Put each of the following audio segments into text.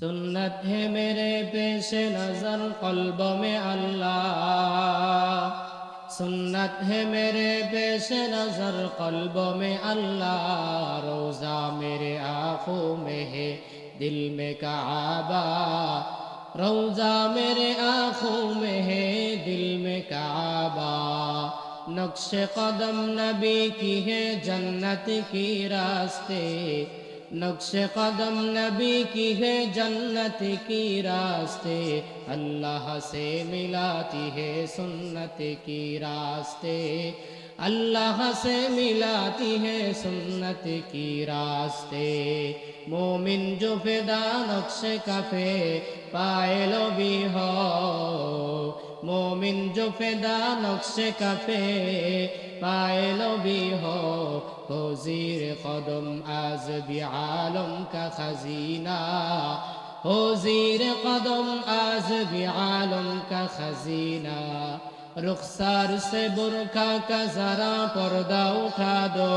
سنت ہے میرے پیش نظر قلب میں اللہ۔ سنت ہے میرے پیش نظر قلب میں اللہ۔ روزہ میرے آنکھوں میں ہے، دل میں کعبہ۔ روزہ میرے آنکھوں میں ہے، دل میں کعبہ۔ نقش قدم نبی کی ہے، جنت کی راستے۔ نقش قدم نبی کی ہے جنت کی راستے، اللہ سے ملاتی ہے سنت کی راستے۔ اللہ سے ملاتی ہے سنت کی راستے۔ مومن جو فدا نقش کفے پائے لو بھی ہو مومن جو فدا نقش کفے পায়লবি বিহ হজির কদম আজ বিআলম কা খাজিনা। হজির কদম আজ বিআলম কা খাজিনা। রুখসার সে বুরখা কা জারা পর্দা উঠা দো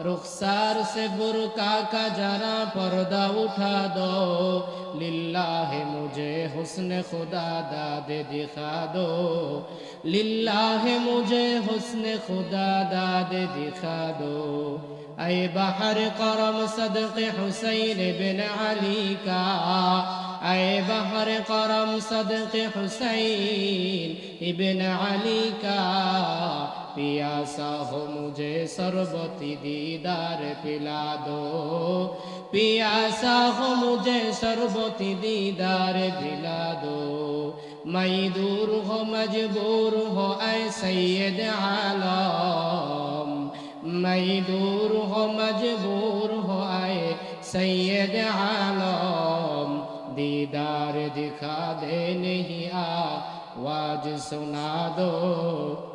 رخسار سے برکا کا جرا پردہ اٹھا دو۔ للہ مجھے حسن خدا داد دکھا دو۔ للہ مجھے حسن خدا داد دکھا دو۔ اے بحر کرم صدق حسین بن علی کا۔ اے بحر کرم صدق حسین ابن علی کا۔ करम सदक हुसैन इबन अली का पियासा हो मुझे सरबती दीदार पिला दो पियासा हो मुझे सरबती दीदार पिला दो मैं दूर हो मजबूर हो ऐ सैयद आलम मैं दूर हो मजबूर हो आए सैयद आलम दीदार दिखा दे नहीं आवाज सुना दो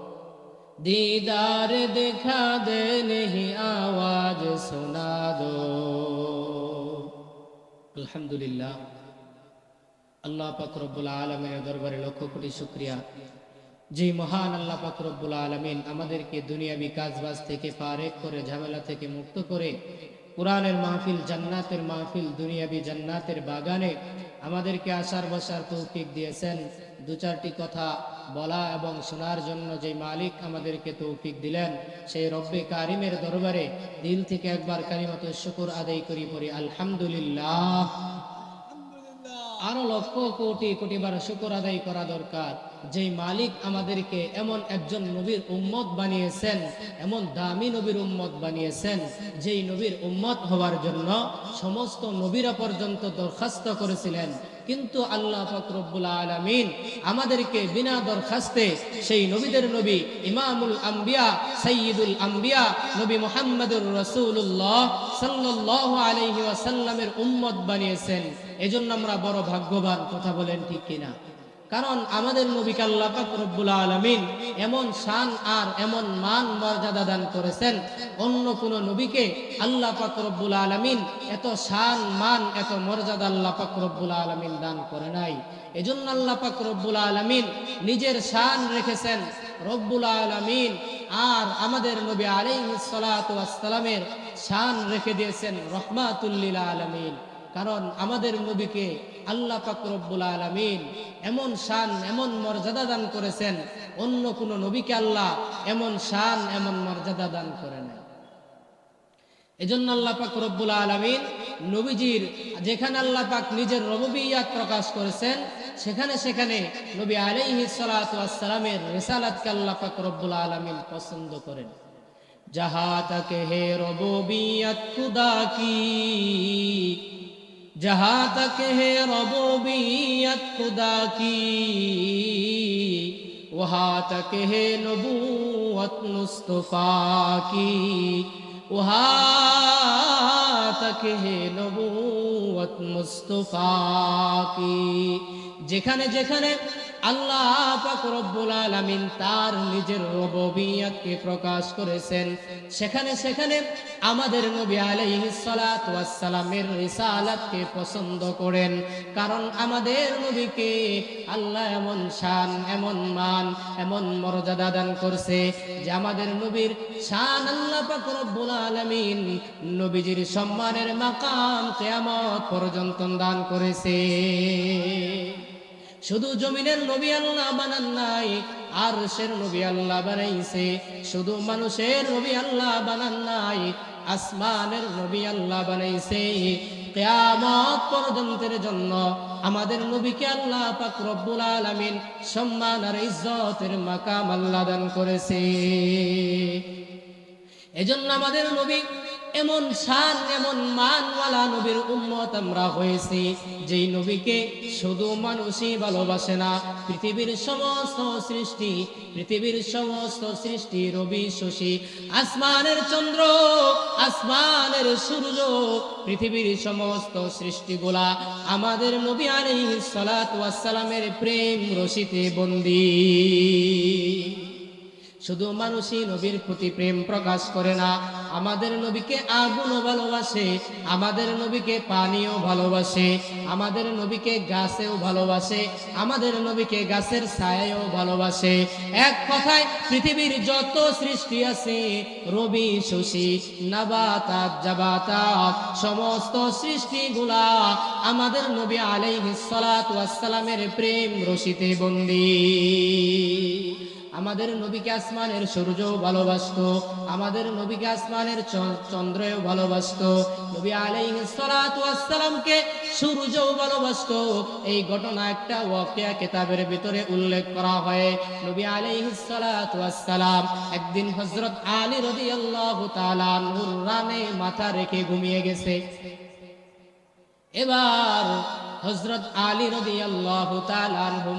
दीदार दिखा दे नहीं आवाज सुना दो আলহামদুলিল্লাহ আল্লাহ পাক রব্বুল আলমিনের দরবারে লক্ষ কোটি শুক্রিয়া যে মহান আল্লাহ পাক রব্বুল আলমিন আমাদেরকে দুনিয়াবি কাজবাজ থেকে পারেক করে ঝামেলা থেকে মুক্ত করে কোরআনের মাহফিল জান্নাতের মাহফিল দুনিয়াবি জান্নাতের বাগানে আমাদেরকে আসার বসার তৌফিক দিয়েছেন দু চারটি কথা বলা এবং শোনার জন্য যে মালিক আমাদেরকে তৌফিক দিলেন সেই রব্বে কারিমের দরবারে দিল থেকে একবার কারিমত শুকুর আদায় করি পড়ি আলহামদুলিল্লাহ। আরও লক্ষ কোটি কোটি বার শুকর আদায় করা দরকার। যেই মালিক আমাদেরকে এমন একজন নবীর উম্মত বানিয়েছেন এমন দামি নবীর উম্মত বানিয়েছেন যেই নবীর উম্মত হওয়ার জন্য সমস্ত নবীরা পর্যন্ত দরখাস্ত করেছিলেন কিন্তু আল্লাহ ফকরবুল আলমিন আমাদেরকে বিনা দরখাস্তে সেই নবীদের নবী ইমামুল আম্বিয়া সঈদুল আম্বিয়া, নবী মোহাম্মদুর রসুল্লাহ সাল্লাহ আলহি ওয়াসাল্লামের উম্মত বানিয়েছেন। এজন্য আমরা বড় ভাগ্যবান, কথা বলেন ঠিক কিনা? কারণ আমাদের নবীকে আল্লাহ আলমিন এমন শান আর এমন মান মর্যাদা দান করেছেন। অন্য কোন নবীকে আল্লাহ পাক আলমিন এত শান, মান, এত মর্যাদা আল্লাহ পাক আলমিন দান করে নাই। এজন্য আল্লাহ পাক রব্বুল আলমিন নিজের শান রেখেছেন রব্বুল আলমিন আর আমাদের নবী আলাইসালামের শান রেখে দিয়েছেন রহমাতুল্লিল আলমিন। কারণ আমাদের নবীকে আল্লাহ ফাকরব্বুল আলমিন এমন শান, এমন মর্যাদা দান করেছেন, অন্য কোন নবীকে আল্লাহ এমন শান, এমন মর্যাদা দান করে নেয় এই জন্য আল্লাহ পাক রব্বুল আলমিন নবীজির, যেখানে আল্লাহ পাক নিজের রববিয়াত প্রকাশ করেছেন, সেখানে সেখানে নবী আলিহি সালাতামের রেসালাতকে আল্লাহ পাক রব্বুল আলমিন পছন্দ করেন। যাহা তাকে হে রববিয়াত, খুদা কি? جہاں تک ہے ربوبیت خدا کی، وہاں تک ہے نبوت مصطفیٰ کی، وہاں تک ہے نبوت مصطفیٰ کی۔ جکھنے جکھنے আল্লাহ রব্বুল আলামিন তার নিজের রববিয়তকে প্রকাশ করেছেন। সেখানে সেখানে আমাদের নবী আলাইহিস সালাতু ওয়াস রিসালাতকে পছন্দ করেন। কারণ আমাদের নবীকে আল্লাহ এমন শান, এমন মান, এমন মর্যাদা দান করছে যে আমাদের নবীর শান আল্লাহ রব্বুল আলামিন নবীজির সম্মানের মাকাম কিয়ামত পর্যন্ত দান করেছে। শুধু জমিনের নবী আল্লাহ বানান নাই আর সের নবী আল্লাহ বানাইছে। শুধু মানুষের নবী আল্লাহ বানান নাই, আসমানের নবী আল্লাহ বানাইছে। কেয়ামত পর্যন্তের জন্য আমাদের নবীকে আল্লাহ পাক রব্বুল আলামিন সম্মান আর ইজ্জতের মাকাম আল্লাহ দান করেছে। এজন্য আমাদের নবী এমন শান, এমন মানওয়ালা নবীর উম্মত আমরা হয়েছি, যেই নবীকে শুধু মানুষই ভালোবাসে না, পৃথিবীর সমস্ত সৃষ্টি, পৃথিবীর সমস্ত সৃষ্টি রবি শশী, আসমানের চন্দ্র, আসমানের সূর্য, পৃথিবীর সমস্ত সৃষ্টিগুলা আমাদের নবী আলাইহিস সালাতু ওয়াস প্রেম রশিতে বন্দী। শুধু মানুষই নবীর প্রতি প্রেম প্রকাশ করে না আমাদের নবীকে আগুনও ভালোবাসে, আমাদের নবীকে পানিও ভালোবাসে, আমাদের নবীকে গাছেও ভালোবাসে, আমাদের নবীকে গাছের ছায়াও ভালোবাসে। এক কথায় পৃথিবীর যত সৃষ্টি আছে, রবি, শশী নাবাতাত জাবাতাত সমস্ত সৃষ্টিগুলা আমাদের নবী আলাইহিস সালাতু ওয়াস সালামের প্রেম রশিতে বন্দী। আমাদের নবীকে আসমানের সূর্যও ভালোবাসতো, আমাদের নবীকে আসমানের চন্দ্রও ভালোবাসতো, নবী আলাইহিস সালাতু ওয়াস সালামকে সূর্যও ভালোবাসতো। এই ঘটনা একটা ওয়াকিয়া কিতাবের ভিতরে উল্লেখ করা হয়। নবী আলাইহিস সালাতু ওয়াস সালাম একদিন হযরত আলী তাআলা নূর রানে মাথা রেখে ঘুমিয়ে গেছে। এবার হজরত আলী রদি আল্লাহ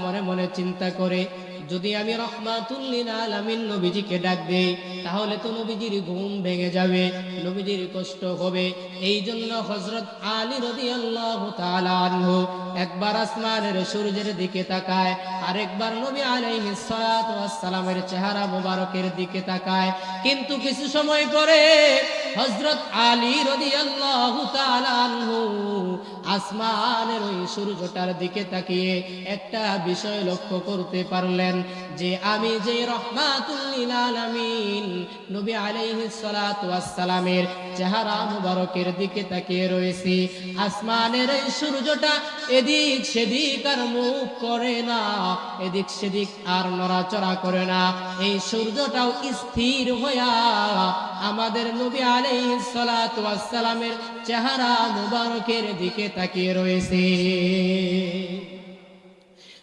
মনে মনে চিন্তা করে যদি আমি রহমাতুল্লিন আলামিন নবীজিকে ডাক দেই, তাহলে তো নবীজির ঘুম ভেঙে যাবে, নবীজির কষ্ট হবে। এই জন্য হজরত আলী রদি আল্লাহ একবার আসমানের সূর্যের দিকে তাকায়, আরেকবার নবী আলাইহিস সালাতু সালামের চেহারা মোবারকের দিকে তাকায়। কিন্তু কিছু সময় পরে হজরত আলী তাআলা আনহু আসমানের ওই সূর্যটার দিকে তাকিয়ে একটা বিষয় লক্ষ্য করতে পারলেন। যে আমি যে রহমাতুল লিল আলামিন নবী আলাইহিস সালাতু সালামের চেহারা মোবারকের দিকে তাকিয়ে রয়েছি। আসমানের এই সূর্যটা এদিক সেদিক আর মুখ করে না, এদিক সেদিক আর নড়াচড়া করে না। এই সূর্যটাও স্থির হইয়া আমাদের নবী ওয়াস সালামের চেহারা মুবারকের দিকে তাকিয়ে রয়েছে।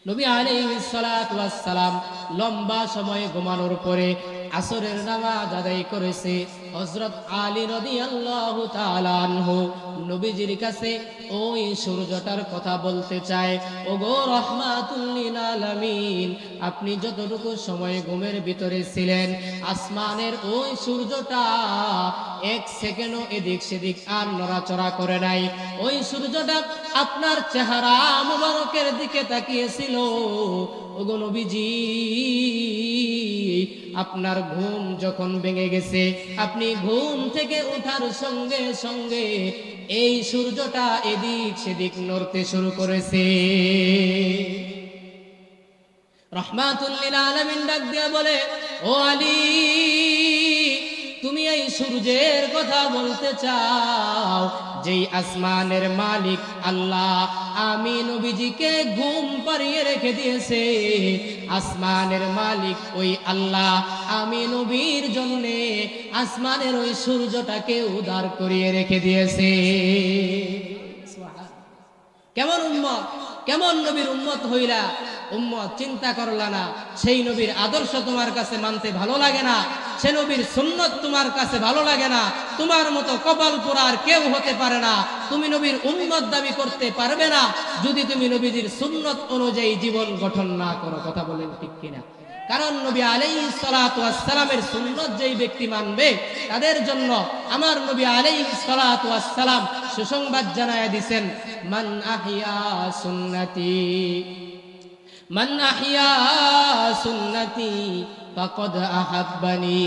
নবী আলী সালাম লম্বা সময় ঘুমানোর পরে আসরের নামাজ আদায় করেছে। হযরত আলী আনহু নবীজির কাছে ওই সূর্যটার কথা বলতে চায়, ওগো রহমাতুল লিল আলামিন, আপনি যতটুকু সময় ঘুমের ভিতরে ছিলেন, আসমানের ওই সূর্যটা এক সেকেন্ডও এদিক সেদিক আর নড়াচড়া করে নাই। ওই সূর্যটা আপনার চেহারা মুবারকের দিকে তাকিয়েছিল। ওগো নবীজি, আপনার ঘুম যখন ভেঙে গেছে, আপনি ঘুম থেকে উঠার সঙ্গে সঙ্গে এই সূর্যটা এদিক সেদিক নড়তে শুরু করেছে। রহমাতুল্লিল আলমিন ডাক দিয়ে বলে, ও আলী তুমি এই সূর্যের কথা বলতে চাও, যেই আসমানের মালিক আল্লাহ। আমি নবীজিকে ঘুম পাড়িয়ে রেখে দিয়েছে, আসমানের মালিক ওই আল্লাহ। আমি নবীর জন্যে আসমানের ওই সূর্যটাকে উদার করিয়ে রেখে দিয়েছে। কেমন উম্মত? কেমন নবীর উম্মত হইলা? উম্মত, চিন্তা করলা না। সেই নবীর আদর্শ তোমার কাছে মানতে ভালো লাগে না। সে নবীর সুন্নত তোমার কাছে ভালো লাগে না। তোমার মতো কপাল পোড়ার কেউ হতে পারে না। তুমি নবীর উম্মত দাবি করতে পারবে না। যদি তুমি নবীজির সুন্নত অনুযায়ী জীবন গঠন না করো, কথা বলেন ঠিক কিনা? কারণ নবী আলাই সালাতু ওয়াস সুন্নত যেই ব্যক্তি মানবে, তাদের জন্য আমার নবী আলাই সালাতু ওয়াস সালাম সুসংবাদ জানায় দিবেন মান সুন্নতি মান সুন্নতি ফাকাদ আহাব্বানি,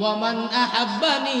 ওয়া মান আহাব্বানি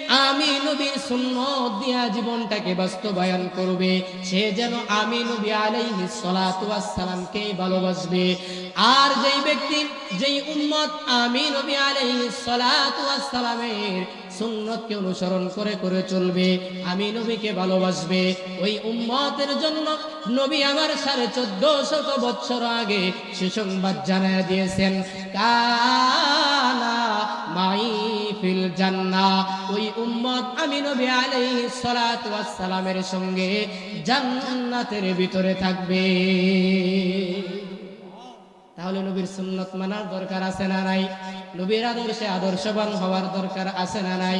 আমি নবীর সুন্নত দিয়া জীবনটাকে বাস্তবায়ন করবে। সে যেন আমি নবী ওয়াস সালামকে ভালোবাসবে। আর যেই ব্যক্তি, যেই উম্মত আমি নবী ওয়াস সালামের সুন্নতকে অনুসরণ করে করে চলবে, আমি নবীকে ভালোবাসবে। ওই উম্মতের জন্য নবী আমার সাড়ে চোদ্দ শত বছর আগে সুসংবাদ জানায় দিয়েছেন, কানা মাই ফিল জান্না ওই উম্মত আমি নবী আলাইহিস সালাতু ওয়াস সালামের সঙ্গে জান্নাতের ভিতরে থাকবে। তাহলে নবীর সুন্নত মানার দরকার আছে না নাই? নবীর আদর্শে আদর্শবান হওয়ার দরকার আছে না নাই?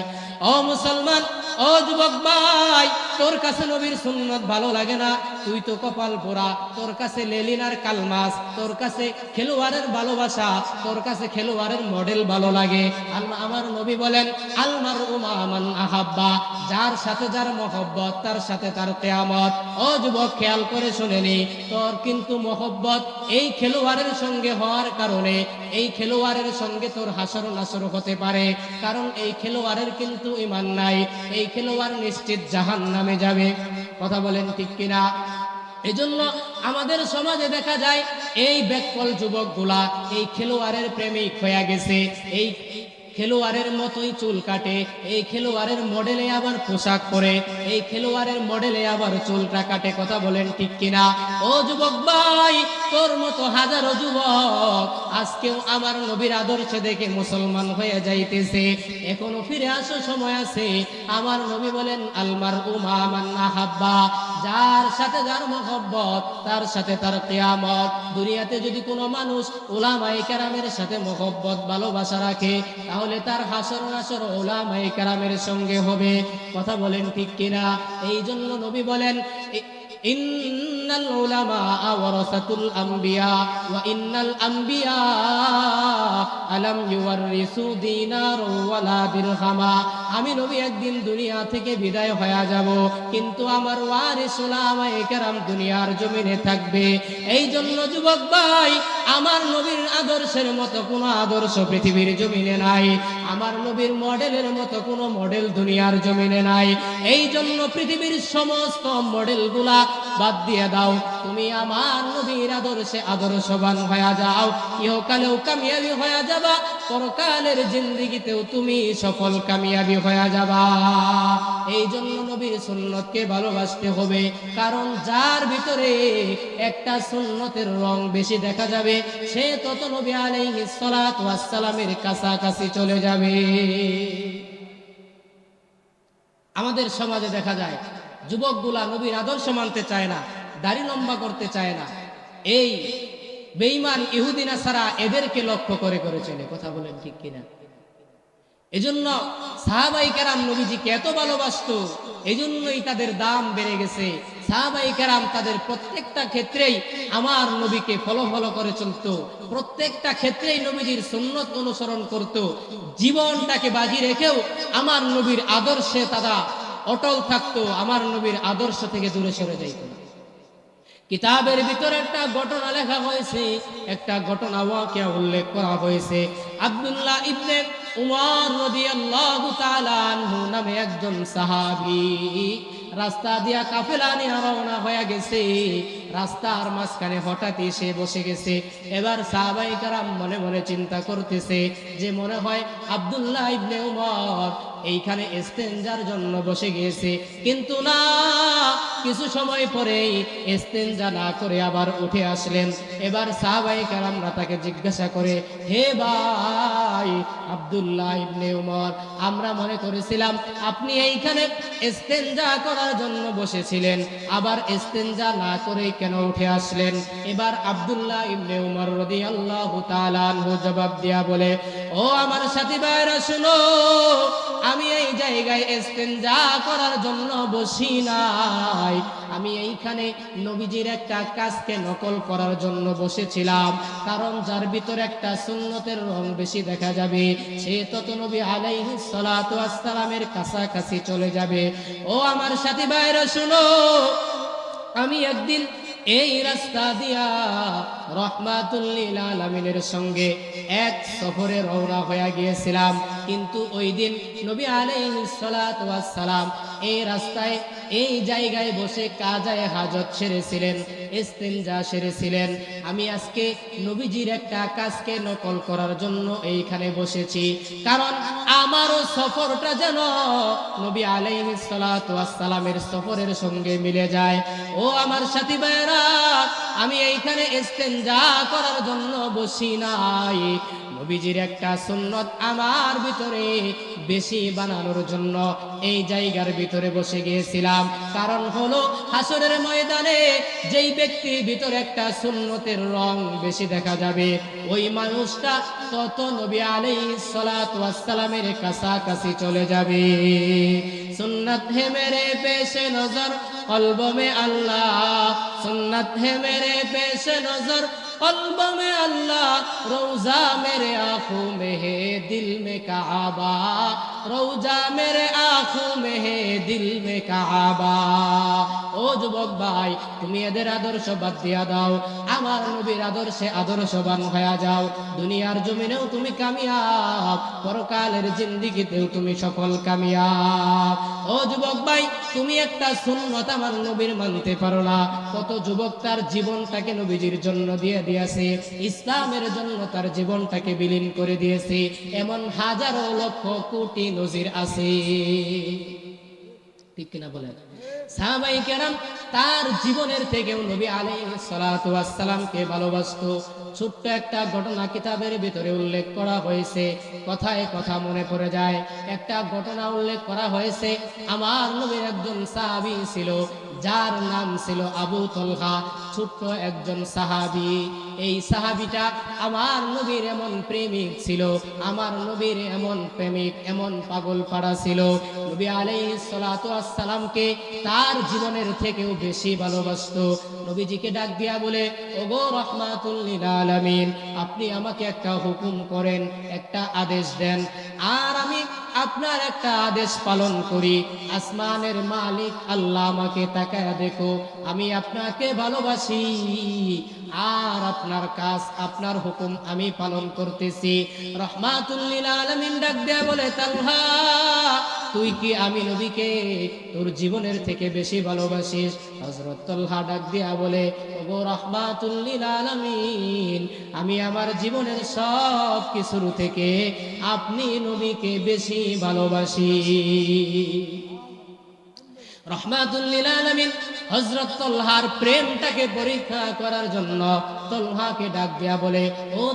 ও মুসলমান, ও যুবক ভাই, তোর কাছে নবীর সুন্নত ভালো লাগে না? তুই তো কপাল পোড়া, তোর কাছে লেলিনার কালমাস, তোর কাছে খেলোয়াড়ের ভালোবাসা, তোর কাছে খেলোয়াড়ের মডেল ভালো লাগে। আল্লাহ আমার নবী বলেন আলমার উমান আহাব্বা, যার সাথে যার মহব্বত, তার সাথে তার কেয়ামত। ও যুবক, খেয়াল করে শুনেনি তোর কিন্তু মহব্বত এই খেলোয়াড়ের হওয়ার কারণে এই খেলোয়াড়ের সঙ্গে তোর হাসর নাসর হতে পারে। কারণ এই খেলোয়াড়ের কিন্তু ইমান নাই। এই খেলোয়াড় নিশ্চিত জাহান নামে যাবে। কথা বলেন ঠিক কিনা? এজন্য আমাদের সমাজে দেখা যায়, এই ব্যাককল যুবকগুলা, এই খেলোয়াড়ের প্রেমিক হয়ে গেছে। এই খেলোয়াড়ের মতোই চুল কাটে। এই খেলোয়াড়ের মডেলে আবার পোশাক পরে। এই খেলোয়াড়ের মডেলে আবার চুলটা কাটে, কথা বলেন ঠিক কিনা? ও যুবক ভাই, তোর মতো হাজারো যুবক আজকেও আমার নবীর আদর্শে দেখে মুসলমান হয়ে যাইতেছে। এখনও ফিরে আসো সময় আছে। আমার নবী বলেন আলমার উমা মান্না হাব্বা। যার সাথে যার মহব্বত, তার সাথে তার কেয়ামত। দুনিয়াতে যদি কোনো মানুষ ওলামাই কেরামের সাথে মহব্বত, ভালোবাসা রাখে, তাহলে তার হাসর নাসর ওলামাই কারামের সঙ্গে হবে। কথা বলেন ঠিক কিনা? এই জন্য নবী বলেন, "ই- ইন্নাল উলামা ওয়ারাসাতুল আম্বিয়া, ওয়া ইন্নাল আম্বিয়া আলাম ইউয়ারিসু দিনার ওয়ালা দিরহামা আমি নবী একদিন দুনিয়া থেকে বিদায় হয়ে যাব, কিন্তু আমার ওয়ারিস উলামায়ে কেরাম দুনিয়ার জমিনে থাকবে। এই জন্য যুবক ভাই, আমার নবীর আদর্শের মতো কোনো আদর্শ পৃথিবীর জমিনে নাই, আমার নবীর মডেলের মতো কোনো মডেল দুনিয়ার জমিনে নাই। এই জন্য পৃথিবীর সমস্ত মডেলগুলা বাদ দিয়ে দাও, তুমি আমার নবীর আদর্শে আদর্শবান হয়ে যাও। ইহকালেও কামিয়াবি হয়ে যাবা, পরকালের জিন্দিগিতেও তুমি সফল কামিয়াবি হয়ে যাবা। এই জন্য নবীর সুন্নতকে ভালোবাসতে হবে। কারণ যার ভিতরে একটা সুন্নতের রং বেশি দেখা যাবে, সে তত নবী আলাইহিস সালাতু ওয়াস সালামের কাছাকাছি চলে যাবে। আমাদের সমাজে দেখা যায়, যুবকগুলা নবীর আদর্শ মানতে চায় না, দাড়ি লম্বা করতে চায় না। এই বেঈমান ইহুদিনা ছাড়া এদেরকে লক্ষ্য করে করে চলে, কথা বলেন ঠিক কিনা? এজন্য সাহাবাই কেরাম নবীজিকে এত ভালোবাসতো, এজন্যই তাদের দাম বেড়ে গেছে। সাহাবাই কেরাম তাদের প্রত্যেকটা ক্ষেত্রেই আমার নবীকে ফলো ফলো করে চলতো। প্রত্যেকটা ক্ষেত্রেই নবীজির সুন্নত অনুসরণ করত। জীবনটাকে বাজি রেখেও আমার নবীর আদর্শে তারা অটল থাকতো, আমার নবীর আদর্শ থেকে দূরে সরে যাইত কিতাবের ভিতরে একটা ঘটনা লেখা হয়েছে, একটা ঘটনা উল্লেখ করা হয়েছে। আব্দুল্লাহ ইবনে উমর রাদিয়াল্লাহু তাআলা আনহু নামে একজন সাহাবী। রাস্তা দিয়া কাফেলা নিয়ে রওনা হয়ে গেছে। রাস্তার মাঝখানে হঠাৎ এসে বসে গেছে। এবার সাহাবাই কারাম মনে মনে চিন্তা করতেছে যে মনে হয় আব্দুল্লাহ ইবনে উমর এইখানে এস্তেঞ্জার জন্য বসে গিয়েছে কিন্তু না, কিছু সময় পরেই এস্তেঞ্জা না করে আবার উঠে আসলেন। এবার সাহাবাই কারামরা তাকে জিজ্ঞাসা করে, হে ভাই আব্দুল্লাহ ইবনে উমর, আমরা মনে করেছিলাম আপনি এইখানে এস্তেঞ্জা করার জন্য বসেছিলেন। আবার এস্তেঞ্জা না করে কেন উঠে আসলেন? এবার আব্দুল্লাহ ইবনে উমর রাদিয়াল্লাহু তাআলা আনহু জবাব দিয়া বলে, ও আমার সাথী ভাইরা শুনো, আমি এই জায়গায় এস্তেঞ্জা করার জন্য বসি নাই। আমি এইখানে নবীজির একটা কাজকে নকল করার জন্য বসেছিলাম, কারণ যার ভিতরে একটা সুন্নতের রং বেশি দেখা যাবে, সে তত নবী আলাইহিস সালাতু ওয়াস সালামের কাছাকাছি চলে যাবে। ও আমার সাথী ভাইরা শুনো। আমি একদিন এই রাস্তা দিয়া রহমাতুল্লিল আলমিনের সঙ্গে এক সফরে রওনা হয়ে গিয়েছিলাম। কিন্তু ওই দিন নবী আলাইহিসসালাম এই রাস্তায়, এই জায়গায় বসে কাজায় হাজত সেরেছিলেন ইস্তেঞ্জা সেরেছিলেন। আমি আজকে নবীজির একটা কাজকে নকল করার জন্য এইখানে বসেছি। কারণ আমারও সফরটা যেন নবী আলাইহিসসালামের সফরের সঙ্গে মিলে যায়। ও আমার সাথী ভাইরা আমি এইখানে ইস্তেঞ্জা করার জন্য বসি নাই। নবীজির একটা সুন্নত আমার ভিতরে বেশি বানানোর জন্য এই জায়গার ভিতরে বসে গিয়েছিলাম। কারণ হলো হাসরের ময়দানে যেই ব্যক্তির ভিতরে একটা সুন্নতের রং বেশি দেখা যাবে, ওই মানুষটা তত নবী আলাইহিস সালাতু ওয়াস কাছাকাছি চলে যাবে। সুন্নত হে মেরে পেশে নজর কলব মে আল্লাহ। সুন্নত হে মেরে পেশে নজর قلب میں اللہ روزہ میرے মে میں ہے دل রৌজা মেরে আখু মেহে দিল মে কাবা। ও যুবক ভাই, তুমি এদের আদর্শ বাদ দিয়া দাও। আমার নবীর আদর্শে আদর্শবান হয়ে যাও। দুনিয়ার জমিনেও তুমি কামিয়াব, পরকালের জিন্দিগিতেও তুমি সফল কামিয়াব। ও যুবক ভাই, তুমি একটা সুন্নত আমার নবীর মানতে পারো না। কত যুবক তার জীবনটাকে নবীজির জন্য দিয়ে দিয়েছে, ইসলামের জন্য তার জীবনটাকে বিলীন করে দিয়েছে। এমন হাজারো লক্ষ কোটি নজির আছে। ঠিক কিনা বলেন? সাহাবাই কেরাম তার জীবনের থেকেও নবী ওয়াস ছোট্ট একটা ঘটনা কিতাবের ভিতরে উল্লেখ করা হয়েছে। কথায় কথা মনে পড়ে যায়। একটা ঘটনা উল্লেখ করা হয়েছে। আমার নবীর একজন সাহাবী ছিল। যার নাম ছিল আবু তলহা, ছোট্ট একজন সাহাবী। এই সাহাবিটা আমার নবীর এমন প্রেমিক ছিল, আমার নবীর এমন প্রেমিক, এমন পাগল পাড়া ছিল। নবী আলাইহিস সালাতু ওয়াস সালামকে তার জীবনের থেকেও বেশি ভালোবাসত। নবীজিকে ডাক দিয়া বলে, ওগো রহমাতুল লিল আলামিন, আপনি আমাকে একটা হুকুম করেন, একটা আদেশ দেন। আর আমি আপনার একটা আদেশ পালন করি। আসমানের মালিক আল্লাহ আমাকে তাকায় দেখো, আমি আপনাকে ভালোবাসি। আর আপনার কাজ, আপনার হুকুম আমি পালন করতেছি। রহমাতুল্লিল আলমিন ডাক দেয়া বলে তালহা তুই কি আমি নবীকে তোর জীবনের থেকে বেশি ভালোবাসিস? হজরতলহা তালহা ডাক দিয়া বলে, ওগো রহমাতুল্লিল আলমিন, আমি আমার জীবনের সব কিছুর থেকে আপনি নবীকে বেশি ভালোবাসি। তলহার প্রেমটাকে পরীক্ষা করার জন্য ও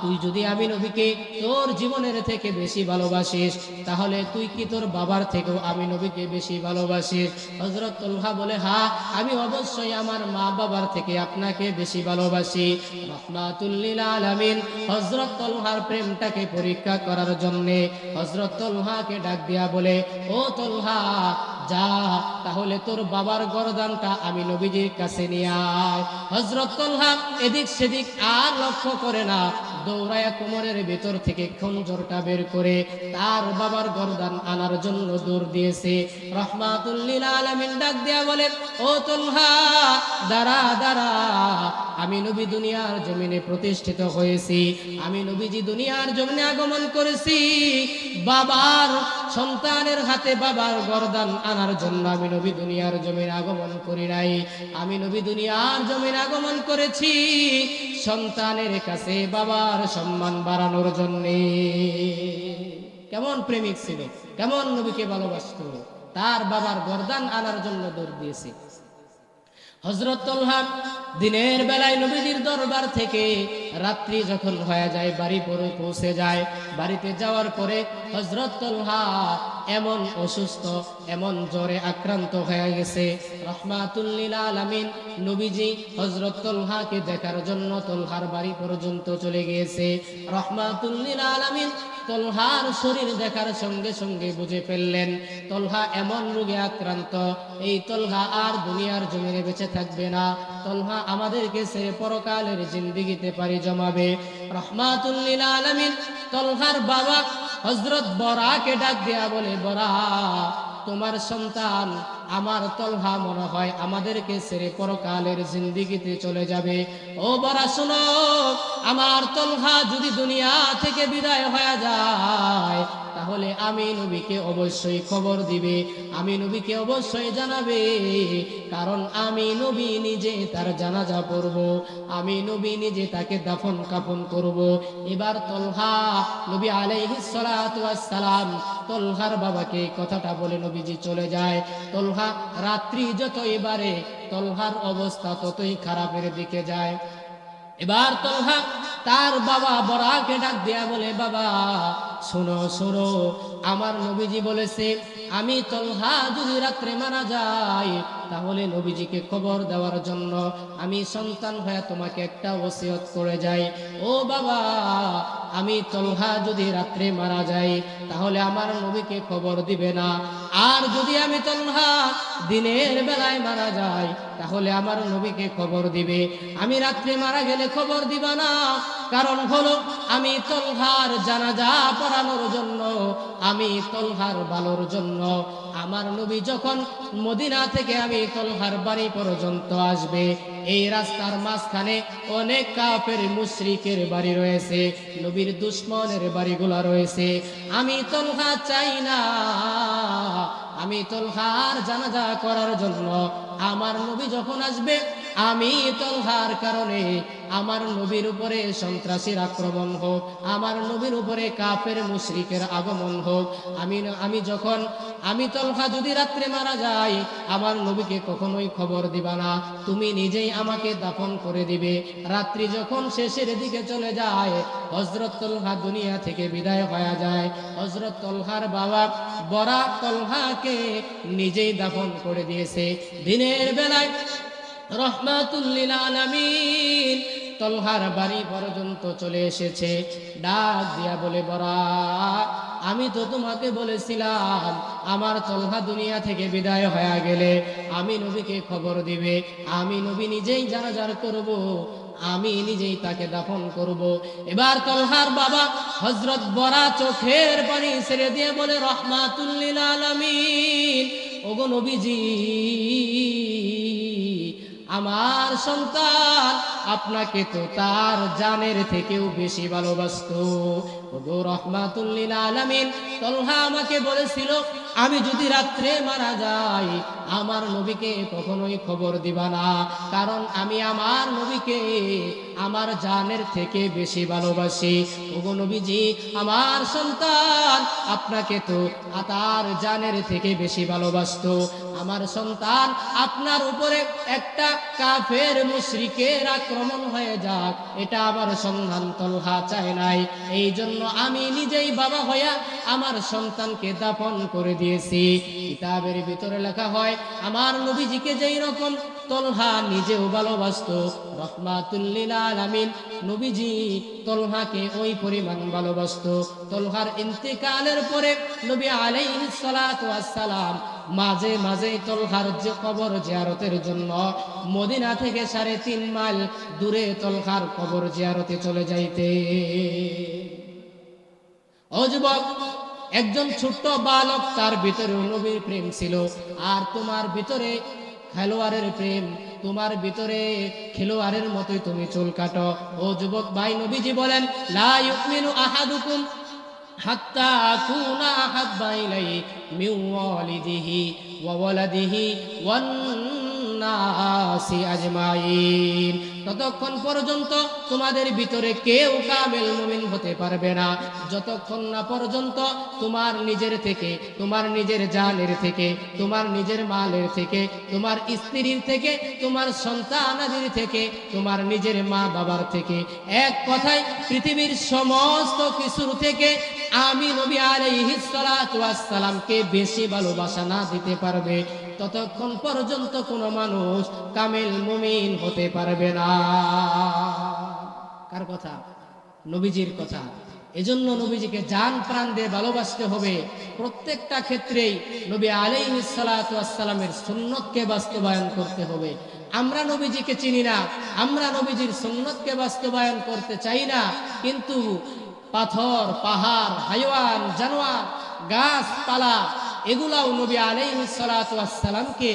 তুই যদি আমি নবীকে তোর জীবনের থেকে বেশি ভালোবাসিস, তাহলে তুই কি তোর বাবার থেকেও আমি নবীকে বেশি ভালোবাসিস? হজরত তলহা বলে, হা, আমি অবশ্যই আমার মা বাবার থেকে আপনাকে বেশি ভালোবাসি। রহমাতুল্লিল আলামিন হজরত তলহার প্রেমটাকে পরীক্ষা করার জন্য হজরত তলহাকে ডাক দিয়া বলে, ও তলহা যা তাহলে তোর বাবার গরদানটা আমি নবীজির কাছে নিয়ে আয়। হজরত এদিক সেদিক আর লক্ষ্য করে না। দৌড়ায়া কোমরের ভেতর থেকে খঞ্জরটা বের করে তার বাবার গরদান আনার জন্য দৌড় দিয়েছে। রহমাতুল্লিল আলামিন ডাক দেয়া বলে, ও তলহা দাঁড়া দাঁড়া, আমি নবী দুনিয়ার জমিনে প্রতিষ্ঠিত হয়েছি। আমি নবীজি দুনিয়ার জমিনে আগমন করেছি। বাবার সন্তানের হাতে বাবার গরদান আনার জন্য আমি নবী দুনিয়ার জমিনে আগমন করি নাই। আমি নবী দুনিয়ার জমিনে আগমন করেছি। সন্তানের কাছে বাবার সম্মান বাড়ানোর জন্য। কেমন প্রেমিক ছিল, কেমন নবীকে ভালোবাসত। তার বাবার গরদান আনার জন্য দৌড় দিয়েছে। হজরত দিনের বেলায় নবীজির দরবার থেকে রাত্রি যখন হয়ে যায়, বাড়ি পরে পৌঁছে যায়। বাড়িতে যাওয়ার পরে হজরত তলহা এমন অসুস্থ, এমন জ্বরে আক্রান্ত হয়ে গেছে। রহমাতুল্লিল আলামিন নবীজি হজরত তলহাকে দেখার জন্য তলহার বাড়ি পর্যন্ত চলে গিয়েছে। রহমাতুল্লিল আলামিন তলহার শরীর দেখার সঙ্গে সঙ্গে বুঝে ফেললেন তলহা এমন রোগে আক্রান্ত, এই তলহা আর দুনিয়ার জমিনে বেঁচে থাকবে না। তলহা আমাদেরকে ছেড়ে পরকালের জিন্দিগিতে পারি জমাবে। রহমাতুল্লিল আলমিন তলহার বাবা হজরত বরাকে ডাক দেয়া বলে, বরা, তোমার সন্তান আমার তলহা মনে হয় আমাদেরকে ছেড়ে পরকালের জিন্দিগিতে চলে যাবে। ও বরা, শোনো, আমার তলহা যদি দুনিয়া থেকে বিদায় হয়ে যায় তাহলে আমি নবীকে অবশ্যই খবর দিবে, আমি নবীকে অবশ্যই জানাবে, কারণ আমি নবী নিজে তার জানাজা পড়ব, আমি নবী নিজে তাকে দাফন কাফন করব। এবার তলহা, নবী সালাম তলহার বাবাকে কথাটা বলে নবীজি চলে যায়। তলহা রাত্রি যত এবারে, তলহার অবস্থা ততই খারাপের দিকে যায়। এবার তলহা তার বাবা বরাকে ডাক দেয়া বলে, বাবা শোনো শোনো, আমার নবীজি বলেছে, আমি তলহা যদি রাত্রে মারা যাই, তাহলে নবীজিকে খবর দেওয়ার জন্য আমি সন্তান হয়ে তোমাকে একটা ওসিয়ত করে যাই। ও বাবা, আমি তলহা যদি রাত্রে মারা যাই, তাহলে আমার নবীকে খবর দিবে না। আর যদি আমি তলহা দিনের বেলায় মারা যাই, তাহলে আমার নবীকে খবর দিবে। আমি রাত্রে মারা গেলে খবর দিবা না। কারণ হলো, আমি তলহার জানাজা পড়ানোর জন্য, আমি তলহার বালোর জন্য। আমার নবী যখন মদিনা থেকে আমি তলহার বাড়ি পর্যন্ত আসবে, এই রাস্তার মাঝখানে অনেক কাফের মুশরিকের বাড়ি রয়েছে, নবীর দুশ্মনের বাড়িগুলা রয়েছে। আমি তলহা চাই না আমি তলহার জানাজা করার জন্য আমার নবী যখন আসবে, আমি তলহার কারণে আমার নবীর উপরে সন্ত্রাসীর আক্রমণ হোক, আমার নবীর উপরে কাফের মুশরিকের আগমন হোক, আমি আমি যখন, আমি তলহা যদি রাত্রে মারা যাই, আমার নবীকে কখনোই খবর দিবা না। তুমি নিজেই আমাকে দাফন করে দিবে। রাত্রি যখন শেষের দিকে চলে যায় হজরত তলহা দুনিয়া থেকে বিদায় হয়ে যায়। হজরত তলহার বাবা বরা তলহাকে নিজেই দাফন করে দিয়েছে। দিনের বেলায় রহমাতুল্লিল আলামিন তলহার বাড়ি পর্যন্ত চলে এসেছে। ডাক দিয়া বলে বরা আমি তো তোমাকে বলেছিলাম, আমার তলহা দুনিয়া থেকে বিদায় হয়ে গেলে। আমি নবীকে খবর দিবে, আমি নবী নিজেই জানাজার করব। আমি নিজেই তাকে দাফন করব। এবার তলহার বাবা হজরত বরা চোখের পানি ছেড়ে দিয়ে বলে রহমাতুল্লিল আলামিন। ওগো নবীজি, আমার সন্তান আপনাকে তো তার জানের থেকেও বেশি ভালোবাসত। ওগো রহমাতুল্লিল আলামিন, তলহা আমাকে বলেছিল, আমি যদি রাত্রে মারা যাই আমার নবীকে কখনোই খবর দিবা না। কারণ আমি আমার নবীকে, আমার জানের থেকে বেশি ভালোবাসি। ওগো নবীজি, আমার সন্তান আপনাকে তো তার জানের থেকে বেশি ভালোবাসতো। আমার সন্তান আপনার উপরে একটা কাফের মুশরিকের আক্রমণ হয়ে যাক, এটা আমার সন্ধান তলহা চায় নাই। এই জন্য আমি নিজেই বাবা হইয়া আমার সন্তানকে দাফন করে দিয়েছি। কিতাবের ভিতরে লেখা হয় আমার নবীজিকে যেই রকম তলহা নিজেও ভালোবাসতো নবীজি তলহাকে ওই পরিমাণ ভালোবাসতো। তলহার ইন্তেকালের পরে নবী সালাতু ওয়াস সালাম মাঝে মাঝে তলহার যে কবর জিয়ারতের জন্য মদিনা থেকে সাড়ে তিন মাইল দূরে তলহার কবর জিয়ারতে চলে যাইতে ও একজন ছোট্ট বালক, তার ভিতরে নবীর প্রেম ছিল। আর তোমার ভিতরে খেলোয়াড়ের প্রেম, তোমার ভিতরে খেলোয়াড়ের মতোই তুমি চুল কাটো। ও যুবক ভাই, নবীজি বলেন, লা ইউমিনু আহাদুকুম হাত্তা আকুনা আহাব্বা ইলাইহি মিন ওয়া ওয়ালাদিহি ওয়ান আজমাইন। ততক্ষণ পর্যন্ত তোমাদের ভিতরে কেউ কামেল মুমিন হতে পারবে না। যতক্ষণ না পর্যন্ত তোমার নিজের থেকে, তোমার নিজের জানের থেকে, তোমার নিজের মালের থেকে, তোমার স্ত্রীর থেকে, তোমার সন্তানাদির থেকে, তোমার নিজের মা বাবার থেকে, এক কথায় পৃথিবীর সমস্ত কিছুর থেকে আমি নবী আলাইহিস সালাতু ওয়াস সালামকে বেশি ভালোবাসা না দিতে পারবে। ততক্ষণ পর্যন্ত কোনো মানুষ কামেল মুমিন হতে পারবে না। কার কথা? নবীজির কথা। এজন্য নবীজিকে জান প্রাণ দিয়ে ভালোবাসতে হবে। প্রত্যেকটা ক্ষেত্রেই নবী আলাইহিস সালাতু ওয়াস সালামের সুন্নতকে বাস্তবায়ন করতে হবে। আমরা নবীজিকে চিনি না, আমরা নবীজির সুন্নতকে বাস্তবায়ন করতে চাই না, কিন্তু পাথর, পাহাড়, হাইওয়ান, জানোয়ার, গাছপালা এগুলাও নবী আলাইসালামকে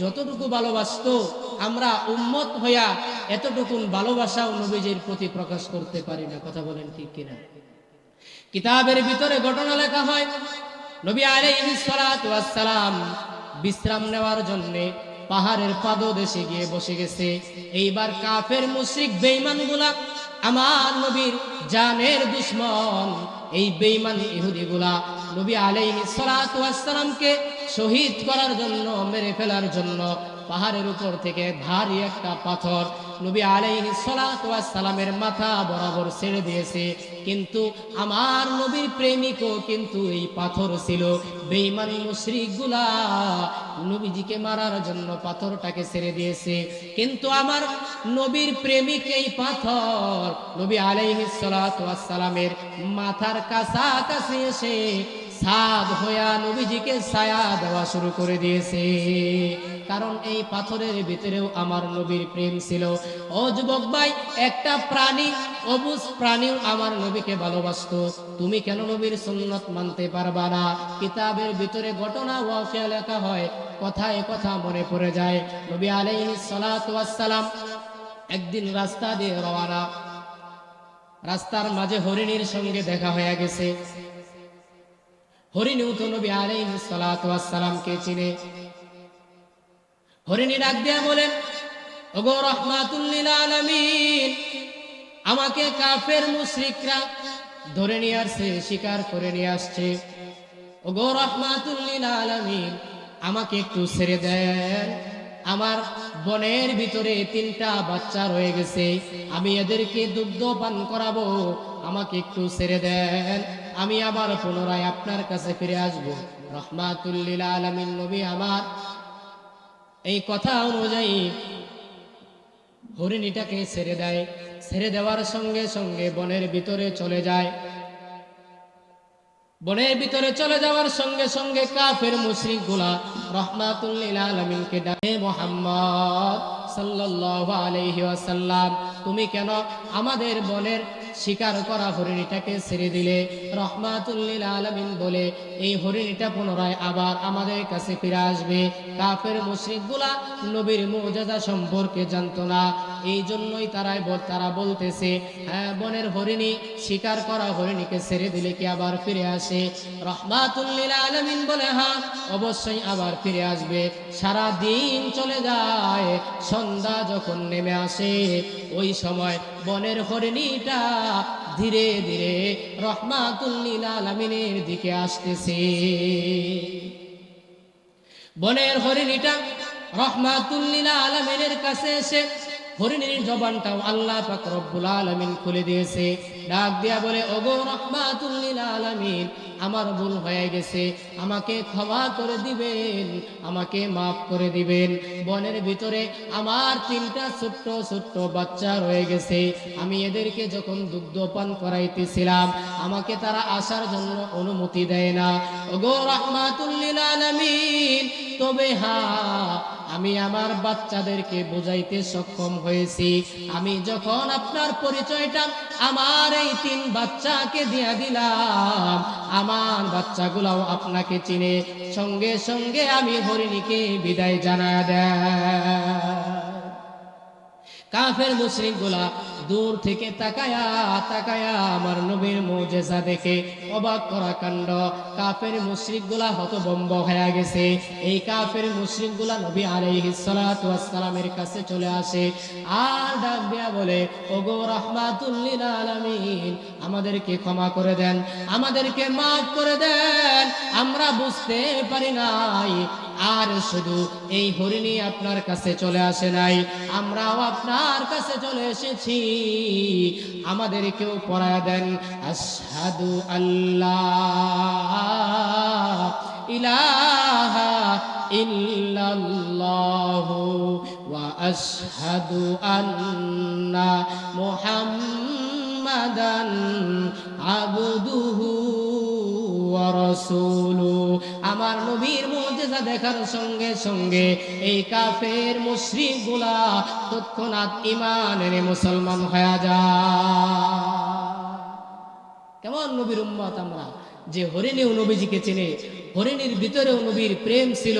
যতটুকু ভালোবাসতো, আমরা উম্মত হইয়া এতটুকুন ভালোবাসাও নবীজির প্রতি প্রকাশ করতে পারি না। কথা বলেন ঠিক কিনা? কিতাবের ভিতরে ঘটনা লেখা হয়, নবী আলাইসালাম বিশ্রাম নেওয়ার জন্য পাহাড়ের পাদদেশে গিয়ে বসে গেছে। এইবার কাফের মুশরিক বেঈমানগুলা আমার নবীর জানের দুশ্মন, এই বেইমান ইহুদিগুলা নবী আলাইহি সালাতামকে শহীদ করার জন্য, মেরে ফেলার জন্য পাহাড়ের উপর থেকে ভারী একটা পাথর নবী আলাইহি সালামের মাথা বরাবর ছেড়ে দিয়েছে। কিন্তু আমার নবীর প্রেমিকও কিন্তু এই পাথর ছিল। বেঈমান মুশরিকগুলা নবীজিকে মারার জন্য পাথরটাকে ছেড়ে দিয়েছে। কিন্তু আমার নবীর প্রেমিক এই পাথর নবী আলাইহি সালামের মাথার কাছাকাছি এসে সাদ হইয়া নবীজিকে ছায়া দেওয়া শুরু করে দিয়েছে। কারণ এই পাথরের ভিতরেও আমার নবীর প্রেম ছিল। ও যুবক ভাই, একটা প্রাণী, অবুজ প্রাণীও আমার নবীকে ভালোবাসতো। তুমি কেন নবীর সুন্নত মানতে পারবা না? কিতাবের ভিতরে ঘটনা, ওয়াকিয়া লেখা হয় কথায় কথা মনে পড়ে যায়। নবী ওয়াস সালাম একদিন রাস্তা দিয়ে রওনা, রাস্তার মাঝে হরিণীর সঙ্গে দেখা হয়ে গেছে। হরিণী তো নবী আলাইহিস সালাতু চিনে। হরিণী ডাক দিয়া বলেন, ওগো রহমাতুল লিল আলামিন, আমাকে কাফের মুশরিকরা ধরে নিয়ে আসছে, শিকার করে নিয়ে আসছে। ওগো রহমাতুল লিল আলামিন, আমাকে একটু ছেড়ে দেন। আমার বনের ভিতরে তিনটা বাচ্চা রয়ে গেছে, আমি এদেরকে দুগ্ধ পান করাবো, আমাকে একটু ছেড়ে দেন। আমি আবার পুনরায় আপনার কাছে ফিরে আসব। রহমাতুল্লিল আলমিন নবী আমার। এই কথা অনুযায়ী হরিণীটাকে ছেড়ে দেয়। ছেড়ে দেওয়ার সঙ্গে সঙ্গে বনের ভিতরে চলে যায়। বনের ভিতরে চলে যাওয়ার সঙ্গে সঙ্গে কাফের মুশরিকগুলা রহমাতুল্লিল আলমিনকে ডাকে, মোহাম্মদ সাল্লাল্লাহু আলাইহি তুমি কেন আমাদের বনের শিকার করা হরিণীটাকে ছেড়ে দিলে রহমাতুল্লিল আলমিন বলে, এই হরিণীটা পুনরায় আবার আমাদের কাছে ফিরে আসবে। কাফের মুশ্রিকগুলা নবীর মৌজাদা সম্পর্কে জানতো না। এই জন্যই তারাই তারা বলতেছে হ্যাঁ বনের হরিণী শিকার করা হরিণীকে ছেড়ে দিলে কি আবার ফিরে আসে? রহমাতুল্লিল আলমিন বলে হ্যাঁ অবশ্যই আবার ফিরে আসবে। সারা দিন চলে যায়, সন্ধ্যা যখন নেমে আসে, ওই সময় বনের হরিণীটা ধীরে ধীরে রহমাতুল্লিল আলমিনের দিকে আসতেছে। বনের হরিণীটা রহমাতুল্লিল আলমিনের কাছে এসে হরিণীর জবানটাও আল্লাহ পাক রব্বুল আলমিন খুলে দিয়েছে। ডাক দিয়া বলে, ওগো রহমাতুল্লিল আলামিন, আমার ভুল হয়ে গেছে। আমাকে ক্ষমা করে দিবেন, আমাকে মাফ করে দিবেন। বনের ভিতরে আমার তিনটা ছোট্ট ছোট্ট বাচ্চা রয়ে গেছে। আমি এদেরকে যখন দুগ্ধ পান করাইতেছিলাম, আমাকে তারা আসার জন্য অনুমতি দেয় না। ওগো রহমাতুল্লিল আলামিন, তবে হা, আমি আমার বাচ্চাদেরকে বোঝাইতে সক্ষম হয়েছি। আমি যখন আপনার পরিচয়টা আমার এই তিন বাচ্চাকে দিয়া দিলাম। আমার বাচ্চাগুলাও আপনাকে চিনে। সঙ্গে সঙ্গে আমি হরিণীকে বিদায় জানা দেয়। কাফের মুসলিমগুলা দূর থেকে তাকায়া তাকায়া আমার নবীর মুজেজা দেখে অবাক করা কাণ্ড। কাফেরগুলা হতবম্ব হয়ে গেছে। এই কাফের মুশরিকগুলা নবী আলাইহিস সালাতু ওয়াস সালামের কাছে চলে আসে। আর ডাক দিয়া বলে, ওগো রাহমাতুল লিল আলামিন, আমাদেরকে ক্ষমা করে দেন, আমাদেরকে মাফ করে দেন, আমরা বুঝতে পারি নাই আর শুধু এই হরিণী আপনার কাছে চলে আসে নাই। আমরাও আপনার কাছে চলে এসেছি। আমাদেরকেও পড়ায় দেন, আশহাদু আল্লাহ ইলাহা ইল্লাল্লাহু ওয়া মুহাম্মাদান আবদুহু আমার নবীর মজেজা দেখার সঙ্গে সঙ্গে এই কাফের মুশরিকগুলা তৎক্ষণাৎ ইমান এনে মুসলমান হয়ে যা কেমন নবীর উম্মত আমরা? যে হরিণেও নবীজিকে চেনে, হরিণীর ভিতরেও নবীর প্রেম ছিল।